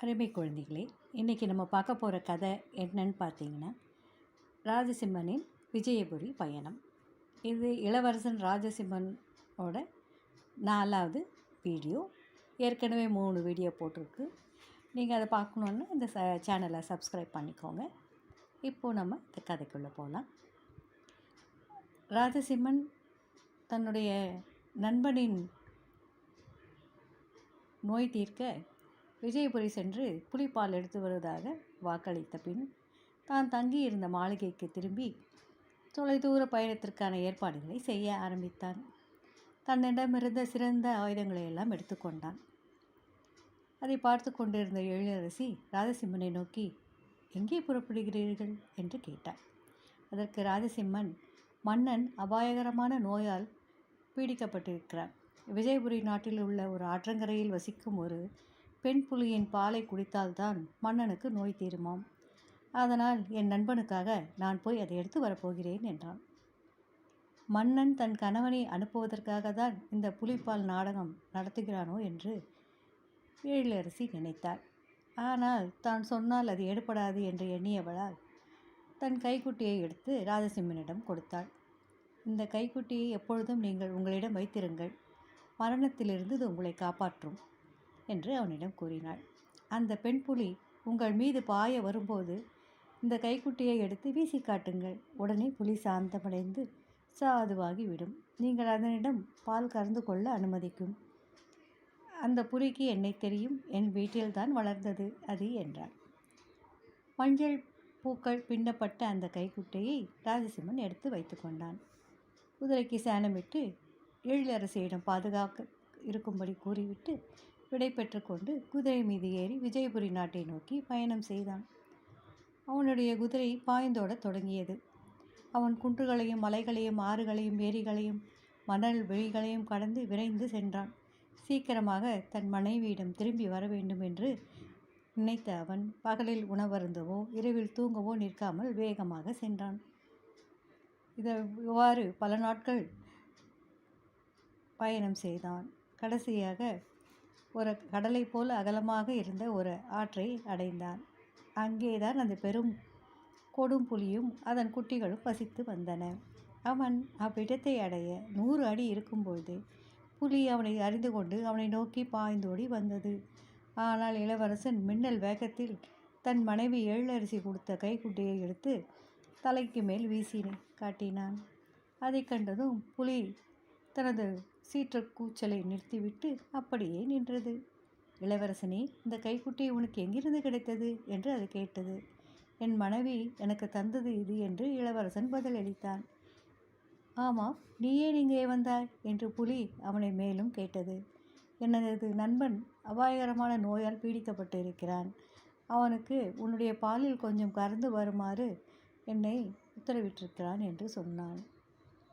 அருமை குழந்தைகளே இன்றைக்கி நம்ம பார்க்க போகிற கதை என்னன்னு பார்த்தீங்கன்னா ராஜசிம்மனின் விஜயபுரி பயணம். இது இளவரசன் ராஜசிம்மனோட நாலாவது வீடியோ. ஏற்கனவே மூணு வீடியோ போட்டிருக்கு. நீங்கள் அதை பார்க்கணுன்னா இந்த ச சேனலை சப்ஸ்கிரைப் பண்ணிக்கோங்க. இப்போது நம்ம இந்த கதைக்குள்ளே போகலாம் ராஜசிம்மன் தன்னுடைய நண்பனின் நோய் தீர்க்க விஜயபுரி சென்று புலிப்பால் எடுத்து வருவதாக வாக்களித்த பின் தான் தங்கியிருந்த மாளிகைக்கு திரும்பி தொலைதூர பயணத்திற்கான ஏற்பாடுகளை செய்ய ஆரம்பித்தான். தன்னிடமிருந்த சிறந்த ஆயுதங்களை எல்லாம் எடுத்துக்கொண்டான் அதை பார்த்து கொண்டிருந்த எழிலரசி ராஜசிம்மனை நோக்கி எங்கே புறப்படுகிறீர்கள்? என்று கேட்டார் அதற்கு ராஜசிம்மன் மன்னன் அபாயகரமான நோயால் பீடிக்கப்பட்டிருக்கிறார் விஜயபுரி நாட்டில் உள்ள ஒரு ஆற்றங்கரையில் வசிக்கும் ஒரு பெண் புலியின் பாலை குடித்தால்தான் மன்னனுக்கு நோய் தீருமாம். அதனால் என் நண்பனுக்காக நான் போய் அதை எடுத்து வரப்போகிறேன் என்றான். மன்னன் தன் கணவனை அனுப்புவதற்காக தான் இந்த புலிப்பால் நாடகம் நடத்துகிறானோ என்று எழிலரசி நினைத்தாள். ஆனால் தான் சொன்னால் அது எடுபடாது என்று எண்ணியவளால் தன் கைக்குட்டியை எடுத்து ராஜசிம்மனிடம் கொடுத்தாள். இந்த கைக்குட்டியை எப்பொழுதும் நீங்கள் உங்களிடம் வைத்திருங்கள். மரணத்திலிருந்து இது உங்களை காப்பாற்றும். என்று அவனிடம் கூறினாள். அந்த பெண் புலி உங்கள் மீது பாய வரும்போது இந்த கைக்குட்டியை எடுத்து வீசி காட்டுங்கள். உடனே புலி சாந்தமடைந்து சாதுவாகிவிடும் நீங்கள் அதனிடம் பால் கறந்து கொள்ள அனுமதிக்கும். அந்த புலிக்கு என்னை தெரியும். என் வீட்டில்தான் வளர்ந்தது அது என்றார் மஞ்சள் பூக்கள் பின்னப்பட்ட அந்த கைக்குட்டையை ராஜசிம்மன் எடுத்து வைத்து கொண்டான். குதிரைக்கு சேனமிட்டு எழிலரசியிடம் பாதுகாக்க இருக்கும்படி கூறிவிட்டு விடை பெற்றுக்கொண்டு குதிரை மீது ஏறி விஜயபுரி நாட்டை நோக்கி பயணம் செய்தான். அவனுடைய குதிரை பாய்ந்தோட தொடங்கியது. அவன் குன்றுகளையும் மலைகளையும் ஆறுகளையும் ஏரிகளையும் மணல் வெளிகளையும் கடந்து விரைந்து சென்றான். சீக்கிரமாக தன் மனைவியிடம் திரும்பி வர வேண்டும் என்று நினைத்த அவன் பகலில் உணவருந்தவோ இரவில் தூங்கவோ நிற்காமல் வேகமாக சென்றான். இதை இவ்வாறு பல நாட்கள் பயணம் செய்தான். கடைசியாக ஒரு கடலை போல் அகலமாக இருந்த ஒரு ஆற்றை அடைந்தான். அங்கேதான் அந்த பெரும் கொடும் புலியும் அதன் குட்டிகளும் வசித்து வந்தன. அவன் அவ்விடத்தை அடைய நூறு அடி இருக்கும்பொழுது புலி அவனை அறிந்து கொண்டு அவனை நோக்கி பாய்ந்தோடி வந்தது. ஆனால் இளவரசன் மின்னல் வேகத்தில் தன் மனைவி எள்ளரிசி கொடுத்த கைக்குட்டியை எடுத்து தலைக்கு மேல் வீசி காட்டினான். அதை கண்டதும் புலி தனது சீற்ற கூச்சலை நிறுத்திவிட்டு அப்படியே நின்றது. இளவரசனே இந்த கைக்குட்டி உனக்கு எங்கிருந்து கிடைத்தது? என்று அது கேட்டது. என் மனைவி எனக்கு தந்தது இது என்று இளவரசன் பதிலளித்தான். ஆமாம் நீயே நீங்கள் இங்கே வந்தாய் என்று புலி அவனை மேலும் கேட்டது. எனது நண்பன்? அபாயகரமான நோயால் பீடிக்கப்பட்டு இருக்கிறான் அவனுக்கு உன்னுடைய பாலில் கொஞ்சம் கறந்து வருமாறு என்னை உத்தரவிட்டிருக்கிறான் என்று சொன்னான்.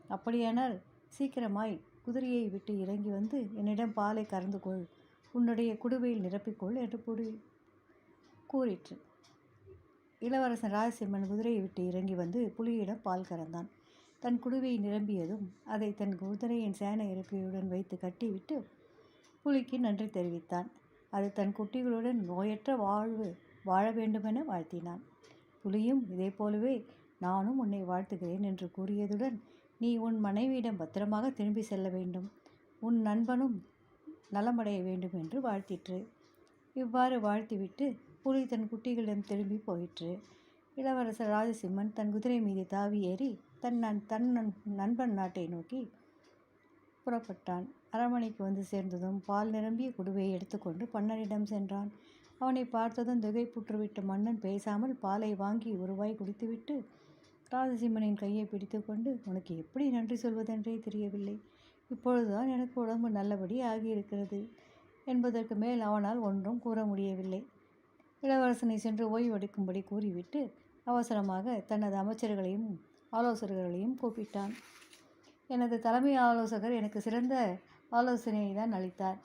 அப்படியானால் சீக்கிரமாய் குதிரையை விட்டு இறங்கி வந்து என்னிடம் பாலை கறந்து கொள் உன்னுடைய குடுவையில் நிரப்பிக்கொள் என்று கூறி கூறிற்று. இளவரசன் ராஜசிம்மன் குதிரையை விட்டு இறங்கி வந்து புலியிடம் பால் கறந்தான். தன் குடுவையை நிரம்பியதும் அதை தன் குதிரையின் சேன இறக்கையுடன் வைத்து கட்டிவிட்டு புலிக்கு நன்றி தெரிவித்தான். அது தன் குட்டிகளுடன் நோயற்ற வாழ்வு வாழ வேண்டுமென வாழ்த்தினான். புலியும் இதே போலவே நானும் உன்னை வாழ்த்துகிறேன் என்று கூறியதுடன் நீ உன் மனைவியிடம் பத்திரமாக திரும்பி செல்ல வேண்டும். உன் நண்பனும் நலமடைய வேண்டும் என்று வாழ்த்திற்று. இவ்வாறு வாழ்த்திவிட்டு புலி தன் குட்டிகளிடம் திரும்பி போயிற்று. இளவரசர் ராஜசிம்மன் தன் குதிரை மீது தாவி ஏறி தன் நன் தன் நண்பன் நாட்டை நோக்கி புறப்பட்டான். அரண்மனைக்கு வந்து சேர்ந்ததும் பால் நிரம்பிய குடுவையை எடுத்துக்கொண்டு பன்னரிடம் சென்றான். அவனை பார்த்ததும் திகைப்புற்றுவிட்ட மன்னன் பேசாமல் பாலை வாங்கி ஒருவாய் குடித்துவிட்டு ராஜசிம்மனின் கையை பிடித்துக்கொண்டு உனக்கு எப்படி நன்றி சொல்வதென்றே தெரியவில்லை. இப்பொழுதுதான் எனக்கு உடம்பு நல்லபடி ஆகியிருக்கிறது என்பதற்கு மேல் அவனால் ஒன்றும் கூற முடியவில்லை. இளவரசனை சென்று ஓய்வெடுக்கும்படி கூறிவிட்டு அவசரமாக தனது அமைச்சர்களையும் ஆலோசகர்களையும் கூப்பிட்டான். எனது தலைமை ஆலோசகர் எனக்கு சிறந்த ஆலோசனையை தான் அளித்தார்.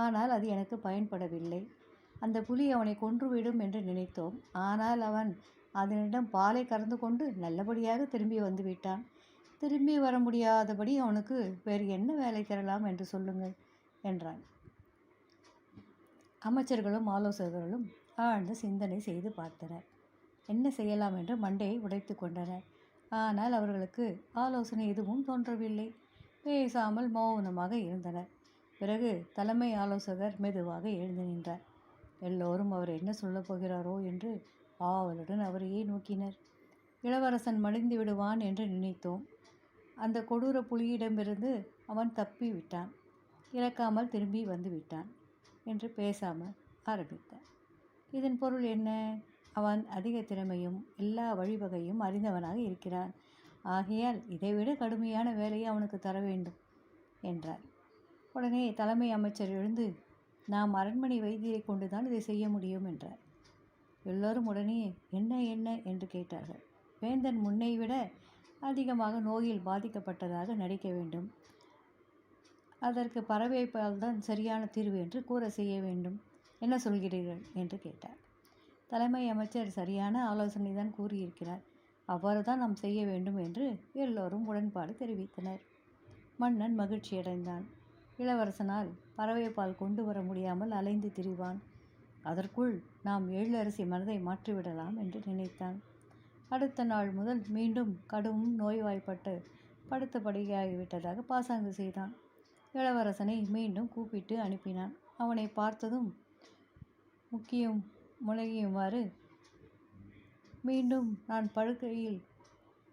ஆனால் அது எனக்கு பயன்படவில்லை. அந்த புலி அவனை கொன்றுவிடும் என்று நினைத்தோம். ஆனால் அவன் அதனிடம் பாலை கறந்து கொண்டு நல்லபடியாக திரும்பி வந்து விட்டான். திரும்பி வர முடியாதபடி அவனுக்கு வேறு என்ன வேலை தரலாம் என்று சொல்லுங்கள் என்றான். அமைச்சர்களும் ஆலோசகர்களும் ஆழ்ந்த சிந்தனை செய்து பார்த்தனர். என்ன செய்யலாம் என்று மண்டையை உடைத்து கொண்டனர். ஆனால் அவர்களுக்கு ஆலோசனை எதுவும் தோன்றவில்லை. பேசாமல் மௌனமாக இருந்தனர். பிறகு தலைமை ஆலோசகர் மெதுவாக எழுந்து நின்றார். எல்லோரும் அவர் என்ன சொல்லப் போகிறாரோ என்று ஆவலுடன் அவரையே நோக்கினர். இளவரசன் மடிந்து விடுவான் என்று நினைத்தோம். அந்த கொடூர புலியிடமிருந்து அவன் தப்பி விட்டான். இறக்காமல் திரும்பி வந்து விட்டான் என்று பேசாமல் ஆரம்பித்தார். இதன் பொருள் என்ன? அவன் அதிக திறமையும் எல்லா வழிவகையும் அறிந்தவனாக இருக்கிறான். ஆகையால் இதைவிட கடுமையான வேலையை அவனுக்கு தர வேண்டும் என்றார். உடனே தலைமை அமைச்சர் எழுந்து நாம் அரண்மனை வைத்தியரை கொண்டுதான் இதை செய்ய முடியும் என்றார். எல்லோரும் உடனே என்ன என்ன? என்று கேட்டார்கள். வேந்தன் முன்னை விட அதிகமாக நோயில் பாதிக்கப்பட்டதாக நடிக்க வேண்டும். அதற்கு பறவைப்பால் தான் சரியான தீர்வு என்று கூற செய்ய வேண்டும். என்ன சொல்கிறீர்கள்? என்று கேட்டார். தலைமை அமைச்சர் சரியான ஆலோசனை தான் கூறியிருக்கிறார். அவ்வாறு தான் நாம் செய்ய வேண்டும் என்று எல்லோரும் உடன்பாடு தெரிவித்தனர். மன்னன் மகிழ்ச்சியடைந்தான். இளவரசனால் பறவைப்பால் கொண்டு வர முடியாமல் அலைந்து திரிவான். அதற்குள் நாம் எழிலரசி மனதை மாற்றிவிடலாம் என்று நினைத்தான். அடுத்த நாள் முதல் மீண்டும் கடும் நோய்வாய்ப்பட்டு படுத்த படுகையாகிவிட்டதாக பாசாங்கு செய்தான். இளவரசனை மீண்டும் கூப்பிட்டு அனுப்பினான். அவனை பார்த்ததும் முக்கியம் முழகியுமாறு மீண்டும் நான் படுக்கையில்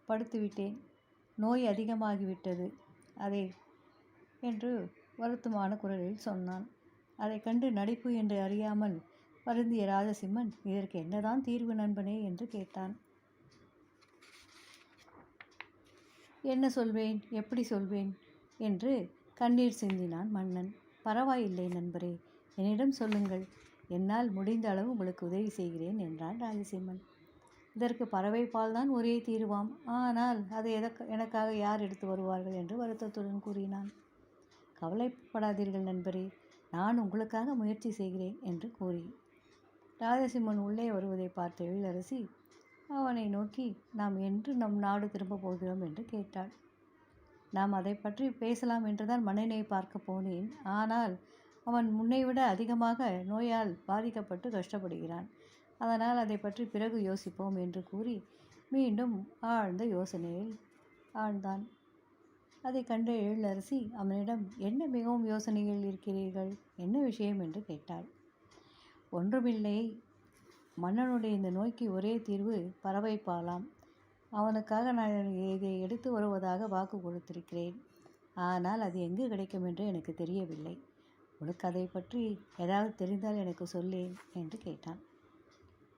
படுத்துவிட்டேன். நோய் அதிகமாகிவிட்டது. அதை என்று வருத்தமான குரலில் சொன்னான். அதை கண்டு நடிப்பு என்று அறியாமல் வருந்திய ராஜசிம்மன் இதற்கு என்னதான் தீர்வு நண்பனே? என்று கேட்டான். என்ன சொல்வேன்? எப்படி சொல்வேன்? என்று கண்ணீர் சிந்தினான் மன்னன். பரவாயில்லை நண்பரே என்னிடம் சொல்லுங்கள். என்னால் முடிந்த அளவு உங்களுக்கு உதவி செய்கிறேன் என்றான் ராஜசிம்மன். இதற்கு பறவைப்பால் தான் ஒரே தீர்வாம். ஆனால் அதை எதற்கு எனக்காக யார் எடுத்து வருவார்கள்? என்று வருத்தத்துடன் கூறினான். கவலைப்படாதீர்கள் நண்பரே நான் உங்களுக்காக முயற்சி செய்கிறேன் என்று கூறி ராஜசிம்மன் உள்ளே வருவதை பார்த்த எழிலரசி அவனை நோக்கி நாம் என்று நம் நாடு திரும்பப் போகிறோம் என்று கேட்டாள். நாம் அதை பற்றி பேசலாம் என்றுதான் மன்னனை பார்க்க போனேன். ஆனால் அவன் முன்னைவிட அதிகமாக நோயால் பாதிக்கப்பட்டு கஷ்டப்படுகிறான். அதனால் அதை பற்றி பிறகு யோசிப்போம் என்று கூறி மீண்டும் ஆழ்ந்த யோசனையில் ஆழ்ந்தான். அதை கண்ட எழிலரசி அவனிடம் என்ன மிகவும் யோசனைகள் இருக்கிறீர்கள்? என்ன விஷயம்? என்று கேட்டாள். ஒன்றுமில்லை. மன்னனுடைய இந்த நோய்க்கு ஒரே தீர்வு பறவை பாலாம் அவனுக்காக நான் இதை எடுத்து வருவதாக வாக்கு கொடுத்திருக்கிறேன். ஆனால் அது எங்கு கிடைக்கும் என்று எனக்கு தெரியவில்லை. உனக்கு அதை பற்றி ஏதாவது தெரிந்தால் எனக்கு சொல்லேன் என்று கேட்டான்.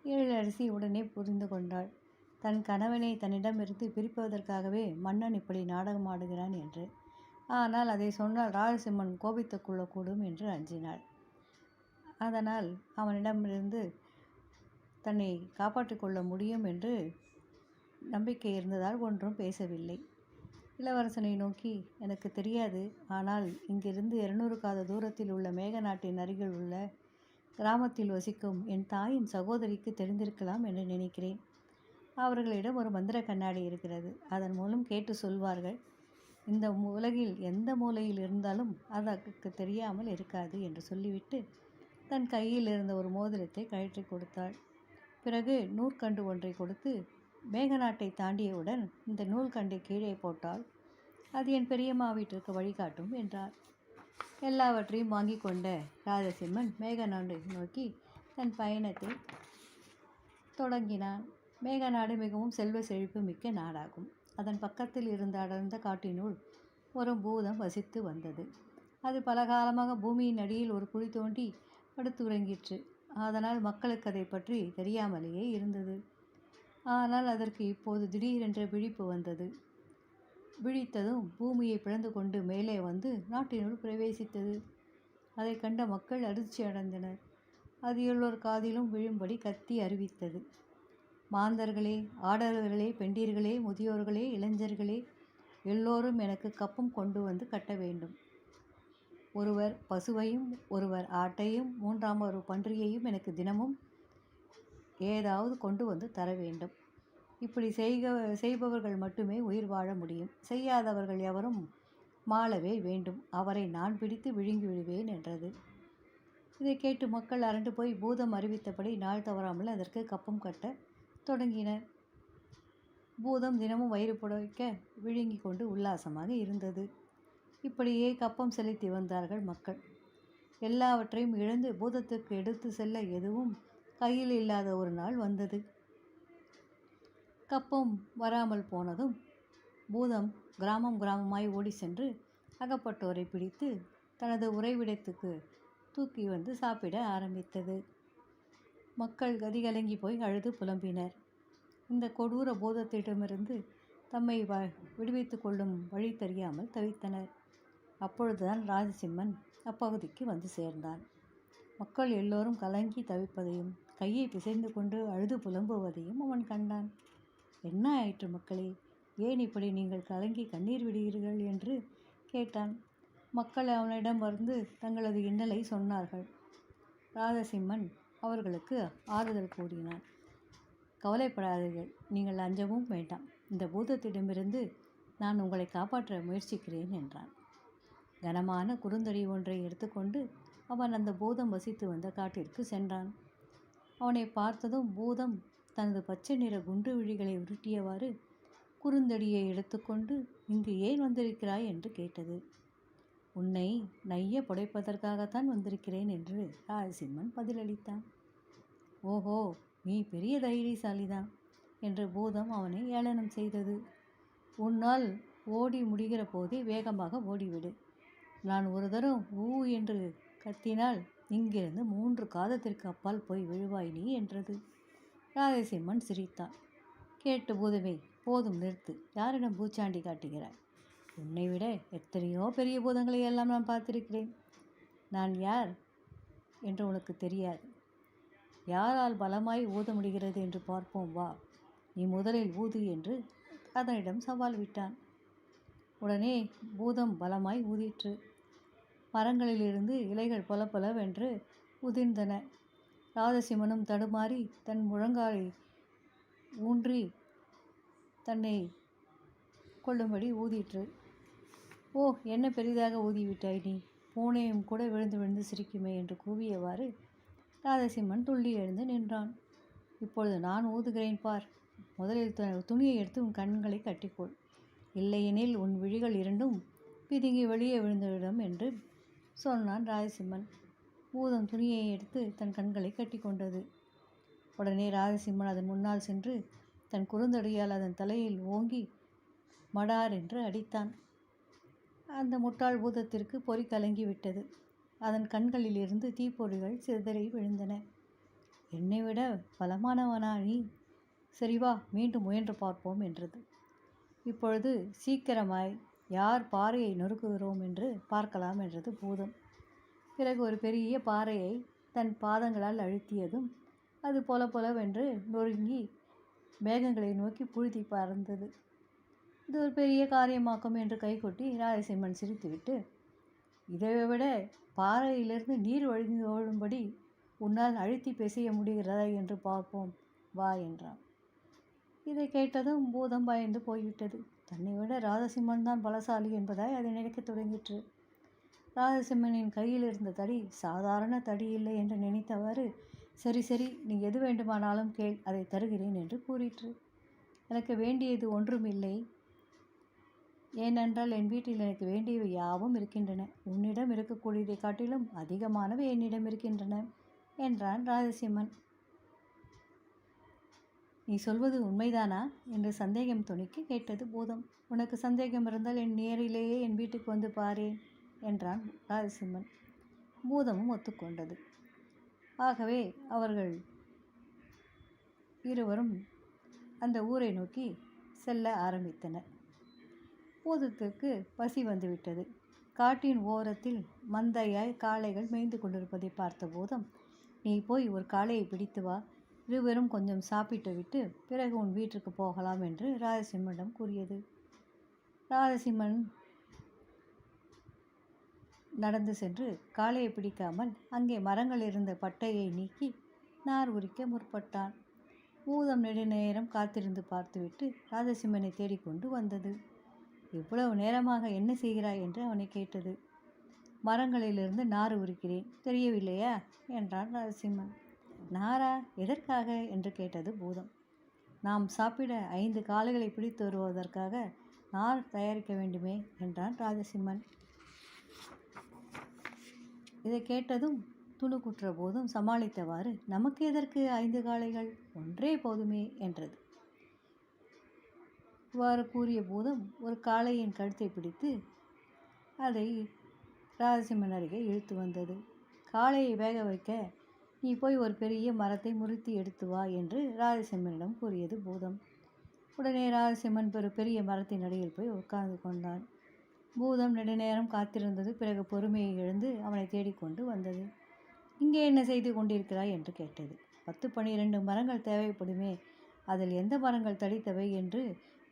ஏழரசி உடனே புரிந்து கொண்டாள். தன் கணவனை தன்னிடமிருந்து பிரிப்பதற்காகவே மன்னன் இப்படி நாடகம் ஆடுகிறான் என்று. ஆனால் அதை சொன்னால் ராஜசிம்மன் கோபித்துக் கொள்ளக்கூடும் என்று அஞ்சினாள். அதனால் அவனிடமிருந்து தன்னை காப்பாற்றிக் கொள்ள முடியும் என்று நம்பிக்கை இருந்ததால் ஒன்றும் பேசவில்லை. இளவரசனை நோக்கி எனக்கு தெரியாது. ஆனால் இங்கிருந்து இருநூறு காத தூரத்தில் உள்ள மேக நாட்டின் அருகில் உள்ள கிராமத்தில் வசிக்கும் என் தாயின் சகோதரிக்கு தெரிந்திருக்கலாம் என்று நினைக்கிறேன். அவர்களிடம் ஒரு மந்திர கண்ணாடி இருக்கிறது. அதன் மூலம் கேட்டு சொல்வார்கள். இந்த உலகில் எந்த மூலையில் இருந்தாலும் அதற்கு தெரியாமல் இருக்காது என்று சொல்லிவிட்டு தன் கையில் இருந்த ஒரு மோதிரத்தை கழற்றி கொடுத்தாள். பிறகு நூற்கண்டு ஒன்றை கொடுத்து மேகநாட்டை தாண்டியவுடன் இந்த நூல்கண்டை கீழே போட்டால் அது என் பெரியம்மா வீட்டிற்கு வழிகாட்டும் என்றார். எல்லாவற்றையும் வாங்கி கொண்ட ராஜசிம்மன் மேகநாட்டை நோக்கி தன் பயணத்தை தொடங்கினான். மேகநாடு மிகவும் செல்வ செழிப்பு மிக்க நாடாகும். அதன் பக்கத்தில் இருந்த அடர்ந்த காட்டினுள் ஒரு பூதம் வசித்து வந்தது. அது பல காலமாக பூமியின் அடியில் ஒரு குழி தோண்டி படுத்துறங்கிற்று. அதனால் மக்களுக்கு அதை பற்றி தெரியாமலேயே இருந்தது. ஆனால் அதற்கு இப்போது திடீரென்ற விழிப்பு வந்தது. விழித்ததும் பூமியை பிளந்து கொண்டு மேலே வந்து நாட்டினுள் பிரவேசித்தது. அதை கண்ட மக்கள் அதிர்ச்சி அடைந்தனர். அது எல்லோர் காதிலும் விழும்படி கத்தி அறிவித்தது. மாந்தர்களே ஆடர்களே பெண்டீர்களே முதியோர்களே இளைஞர்களே எல்லோரும் எனக்கு கப்பம் கொண்டு வந்து கட்ட வேண்டும். ஒருவர் பசுவையும் ஒருவர் ஆட்டையும் மூன்றாம் ஒரு பன்றியையும் எனக்கு தினமும் ஏதாவது கொண்டு வந்து தர வேண்டும். இப்படி செய்க செய்பவர்கள் மட்டுமே உயிர் வாழ முடியும். செய்யாதவர்கள் எவரும் மாளவே வேண்டும். அவரை நான் பிடித்து விழுங்கி விடுவேன் என்றது. இதை கேட்டு மக்கள் அரண்டு போய் பூதம் அறிவித்தபடி நாள் தவறாமல் அதற்கு கப்பம் கட்ட தொடங்கினர். பூதம் தினமும் வயிறு புடைக்க விழுங்கி கொண்டு உல்லாசமாக இருந்தது. இப்படியே கப்பம் செலுத்தி வந்தார்கள் மக்கள். எல்லாவற்றையும் இழந்து பூதத்துக்கு எடுத்து செல்ல எதுவும் கையில் இல்லாத ஒரு நாள் வந்தது. கப்பம் வராமல் போனதும் பூதம் கிராமம் கிராமமாய் ஓடி சென்று அகப்பட்டோரை பிடித்து தனது உறைவிடத்துக்கு தூக்கி வந்து சாப்பிட ஆரம்பித்தது. மக்கள் கதிகலங்கி போய் அழுது புலம்பினர். இந்த கொடூர பூதத்திடமிருந்து தம்மை வ விடுவித்து கொள்ளும் வழி தெரியாமல் தவித்தனர். அப்பொழுதுதான் ராஜசிம்மன் அப்பகுதிக்கு வந்து சேர்ந்தான். மக்கள் எல்லோரும் கலங்கி தவிப்பதையும் கையை பிசைந்து கொண்டு அழுது புலம்புவதையும் அவன் கண்டான். என்ன ஆயிற்று மக்களே ஏன் இப்படி நீங்கள் கலங்கி கண்ணீர் விடுகிறீர்கள்? என்று கேட்டான். மக்கள் அவனிடம் வந்து தங்களது இன்னலை சொன்னார்கள். ராஜசிம்மன் அவர்களுக்கு ஆறுதல் கூறினான். கவலைப்படாதீர்கள் நீங்கள் அஞ்சவும் வேண்டாம். இந்த பூதத்திடமிருந்து நான் உங்களை காப்பாற்ற முயற்சிக்கிறேன் என்றான். கனமான குறுந்தடி ஒன்றை எடுத்துக்கொண்டு அவன் அந்த பூதம் வசித்து வந்த காட்டிற்கு சென்றான். அவனை பார்த்ததும் பூதம் தனது பச்சை நிற குண்டு விழிகளை உருட்டியவாறு குறுந்தடியை எடுத்துக்கொண்டு இங்கு ஏன் வந்திருக்கிறாய்? என்று கேட்டது. உன்னை நைய புடைப்பதற்காகத்தான் வந்திருக்கிறேன் என்று ராஜசிம்மன் பதிலளித்தான். ஓஹோ நீ பெரிய தைரியசாலிதான் என்று பூதம் அவனை ஏளனம் செய்தது. உன்னால் ஓடி முடிகிற போதே வேகமாக ஓடிவிடு. நான் ஒரு தரம் ஊ என்று கத்தினால் இங்கிருந்து மூன்று காதத்திற்கு அப்பால் போய் விழுவாய் நீ என்றது. ராஜசிம்மன் சிரித்தான் கேட்டு பூதமே போதும் நிறுத்து. யாரிடம் பூச்சாண்டி காட்டுகிறாய்? உன்னை விட எத்தனையோ பெரிய பூதங்களை எல்லாம் நான் பார்த்திருக்கிறேன். நான் யார்? என்று உனக்கு தெரியாது. யாரால் பலமாய் ஊத முடிகிறது என்று பார்ப்போம் வா. நீ முதலில் ஊது என்று அதனிடம் சவால் விட்டான். உடனே பூதம் பலமாய் ஊதிற்று. மரங்களிலிருந்து இலைகள் பொல பொலவென்று உதிர்ந்தன. ராதசிம்மனும் தடுமாறி தன் முழங்காலை ஊன்றி தன்னை கொள்ளும்படி ஊதிற்று. ஓ என்ன பெரிதாக ஊதிவிட்டாய் நீ? பூனையும் கூட விழுந்து விழுந்து சிரிக்குமே என்று கூவியவாறு ராதசிம்மன் துள்ளி எழுந்து நின்றான். இப்பொழுது நான் ஊதுகிறேன் பார். முதலில் து- துணியை எடுத்து உன் கண்களை கட்டிக்கொள். இல்லையெனில் உன் விழிகள் இரண்டும் பிதுங்கி வெளியே விழுந்துவிடும் என்று சொன்னான் ராஜசிம்மன். பூதம் துணியை எடுத்து தன் கண்களை கட்டிக்கொண்டது. உடனே ராஜசிம்மன் அதன் முன்னால் சென்று தன் குறுந்தடியால் அதன் தலையில் ஓங்கி மடார் என்று அடித்தான். அந்த முட்டாள் பூதத்திற்கு பொறி கலங்கி விட்டது அதன் கண்களிலிருந்து தீப்பொறிகள் சிதறி விழுந்தன. என்னை விட பலமானவனா நீ? சரி வா மீண்டும் முயன்று பார்ப்போம் என்றது. இப்பொழுது சீக்கிரமாய் யார் பாறையை நொறுக்குகிறோம் என்று பார்க்கலாம் என்றது பூதம். பிறகு ஒரு பெரிய பாறையை தன் பாதங்களால் அழுத்தியதும் அது பொல பொலவென்று நொறுங்கி மேகங்களை நோக்கி புழுதி பறந்தது. இது ஒரு பெரிய காரியமாக்கும் என்று கைகொட்டி ராஜசிம்மன் சிரித்துவிட்டு இதை விட பாறையிலிருந்து நீர் வழிந்து ஓடும்படி உன்னால் அழுத்தி பிசைய முடிகிறதா என்று பார்ப்போம் வா என்றான். இதை கேட்டதும் பூதம் பயந்து போய்விட்டது. தன்னை விட ராஜசிம்மன் தான் பலசாலி என்பதாய் அதை நினைக்கத் தொடங்கிற்று. ராஜசிம்மனின் கையில் இருந்த தடி சாதாரண தடி இல்லை என்று நினைத்தவாறு சரி சரி நீ எது வேண்டுமானாலும் கேள் அதை தருகிறேன் என்று கூறிற்று. எனக்கு வேண்டியது ஒன்றும் இல்லை. ஏனென்றால் என் வீட்டில் எனக்கு வேண்டியவை யாவும் இருக்கின்றன. உன்னிடம் இருக்கக்கூடியதை காட்டிலும் அதிகமானவை என்னிடம் இருக்கின்றன என்றான் ராஜசிம்மன். நீ சொல்வது உண்மைதானா? என்று சந்தேகம் துணிக்கு கேட்டது பூதம். உனக்கு சந்தேகம் இருந்தால் என் நேரிலேயே என் வீட்டுக்கு வந்து பாரேன் என்றான் ராஜசிம்மன். பூதமும் ஒத்துக்கொண்டது. ஆகவே அவர்கள் இருவரும் அந்த ஊரை நோக்கி செல்ல ஆரம்பித்தனர். பூதத்திற்கு பசி வந்துவிட்டது. காட்டின் ஓரத்தில் மந்தையாய் காளைகள் மேய்ந்து கொண்டிருப்பதை பார்த்த பூதம் நீ போய் ஒரு காளையை பிடித்து வா இருவரும் கொஞ்சம் சாப்பிட்டு விட்டு பிறகு உன் வீட்டிற்கு போகலாம் என்று ராஜசிம்மனிடம் கூறியது. ராஜசிம்மன் நடந்து சென்று காளையை பிடிக்காமல் அங்கே மரங்கள் இருந்த பட்டையை நீக்கி நார் உரிக்க முற்பட்டான். ஊதம் நெடுநேரம் காத்திருந்து பார்த்துவிட்டு ராஜசிம்மனை தேடிக்கொண்டு வந்தது. இவ்வளவு நேரமாக என்ன செய்கிறாய்? என்று அவனை கேட்டது. மரங்களிலிருந்து நார் உரிக்கிறேன். தெரியவில்லையா? என்றான் ராதசிம்மன் நாரா எதற்காக? என்று கேட்டது பூதம். நாம் சாப்பிட ஐந்து காளைகளை பிடித்து வருவதற்காக நார் தயாரிக்க வேண்டுமே என்றான் ராஜசிம்மன். இதை கேட்டதும் துணுக்குற்ற போதும் சமாளித்தவாறு நமக்கு எதற்கு ஐந்து காளைகள்? ஒன்றே போதுமே என்றது. இவ்வாறு கூறிய போதும் ஒரு காளையின் கழுத்தை பிடித்து அதை ராஜசிம்மன் அருகே இழுத்து வந்தது. காளையை வேக வைக்க நீ போய் ஒரு பெரிய மரத்தை முறித்து எடுத்து வா என்று ராஜசிம்மனிடம் கூறியது பூதம். உடனே ராஜசிம்மன் பெரு பெரிய மரத்தின் அடியில் போய் உட்கார்ந்து கொண்டான். பூதம் நெடுநேரம் காத்திருந்தது பிறகு பொறுமையை எழுந்து அவனை தேடிக்கொண்டு வந்தது. இங்கே என்ன செய்து கொண்டிருக்கிறாய்? என்று கேட்டது. பத்து பனிரெண்டு மரங்கள் தேவைப்படுமே அதில் எந்த மரங்கள் தடித்தவை என்று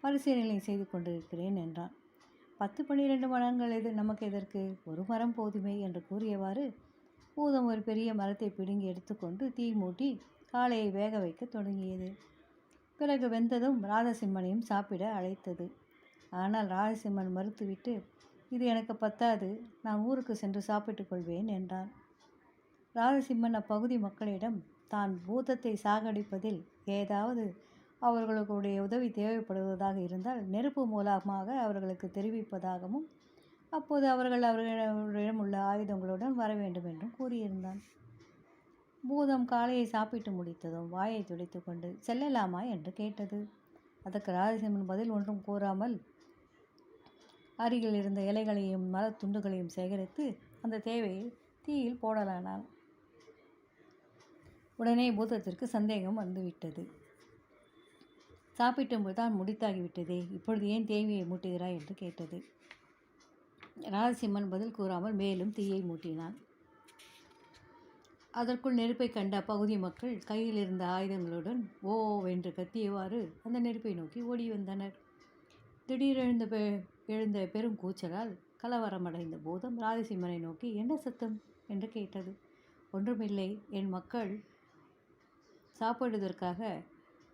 பரிசீலனை செய்து கொண்டிருக்கிறேன் என்றான். பத்து பன்னிரெண்டு மரங்கள் எது நமக்கு எதற்கு? ஒரு மரம் போதுமே என்று கூறியவாறு பூதம் ஒரு பெரிய மரத்தை பிடுங்கி எடுத்துக்கொண்டு தீ மூட்டி காளையை வேக வைக்க தொடங்கியது. பிறகு வெந்ததும் ராதசிம்மனையும் சாப்பிட அழைத்தது. ஆனால் ராதசிம்மன் மறுத்துவிட்டு இது எனக்கு பத்தாது நான் ஊருக்கு சென்று சாப்பிட்டுக் கொள்வேன் என்றான். ராதசிம்மன் அப்பகுதி மக்களிடம் தான் பூதத்தை சாகடிப்பதில் ஏதாவது அவர்களுடைய உதவி தேவைப்படுவதாக இருந்தால் நெருப்பு மூலமாக அவர்களுக்கு தெரிவிப்பதாகவும் அப்போது அவர்கள் அவர்களிடம் உள்ள ஆயுதங்களுடன் வர வேண்டும் என்றும் கூறியிருந்தான். பூதம் காலையை சாப்பிட்டு முடித்ததும் வாயை துடைத்து கொண்டு செல்லலாமா? என்று கேட்டது. அதற்கு ராஜசிம்மன் பதில் ஒன்றும் கூறாமல் அருகில் இருந்த இலைகளையும் மரத் துண்டுகளையும் சேகரித்து அந்த தேவையை தீயில் போடலானான். உடனே பூதத்திற்கு சந்தேகம் வந்துவிட்டது. சாப்பிட்டும்போது தான் முடித்தாகிவிட்டதே இப்பொழுது ஏன் தேவையை மூட்டுகிறாய்? என்று கேட்டது. ராஜசிம்மன் பதில் கூறாமல் மேலும் தீயை மூட்டினான். அதற்குள் நெருப்பை கண்ட அப்பகுதி மக்கள் கையில் இருந்த ஆயுதங்களுடன் ஓ என்று கத்தியவாறு அந்த நெருப்பை நோக்கி ஓடி வந்தனர். திடீரெழுந்த பெ எழுந்த பெரும் கூச்சலால் கலவரமடைந்த போதும் ராஜசிம்மனை நோக்கி என்ன சத்தம்? என்று கேட்டது. ஒன்றுமில்லை என் மக்கள் சாப்பிடுவதற்காக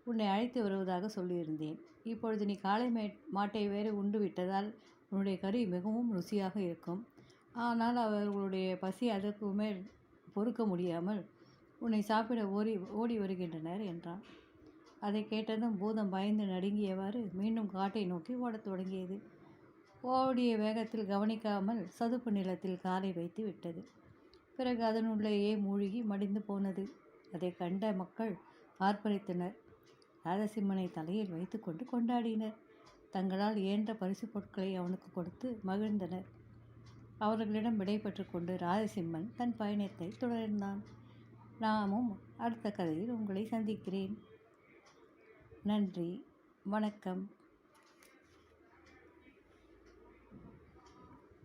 உன்னை அழைத்து வருவதாக சொல்லியிருந்தேன். இப்பொழுது நீ காளை மே மாட்டை வேறு உண்டு விட்டதால் உன்னுடைய கறி மிகவும் ருசியாக இருக்கும். ஆனால் அவர்களுடைய பசி அதற்கு மேல் பொறுக்க முடியாமல் உன்னை சாப்பிட ஓடி ஓடி வருகின்றனர் என்றான். அதை கேட்டதும் பூதம் பயந்து நடுங்கியவாறு மீண்டும் காட்டை நோக்கி ஓடத் தொடங்கியது. ஓடிய வேகத்தில் கவனிக்காமல் சதுப்பு நிலத்தில் காலை வைத்து விட்டது. பிறகு அதனுள்ளேயே மூழ்கி மடிந்து போனது. அதை கண்ட மக்கள் ஆர்ப்பரித்தனர் ராஜசிம்மனை தலையில் வைத்துக்கொண்டு கொண்டாடினர். தங்களால் இயன்ற பரிசு பொருட்களை அவனுக்கு கொடுத்து மகிழ்ந்தனர். அவர்களிடம் விடைபெற்று கொண்டு ராஜசிம்மன் தன் பயணத்தை தொடர்ந்தான். நாமும் அடுத்த கதையில் உங்களை சந்திக்கிறேன். நன்றி. வணக்கம்.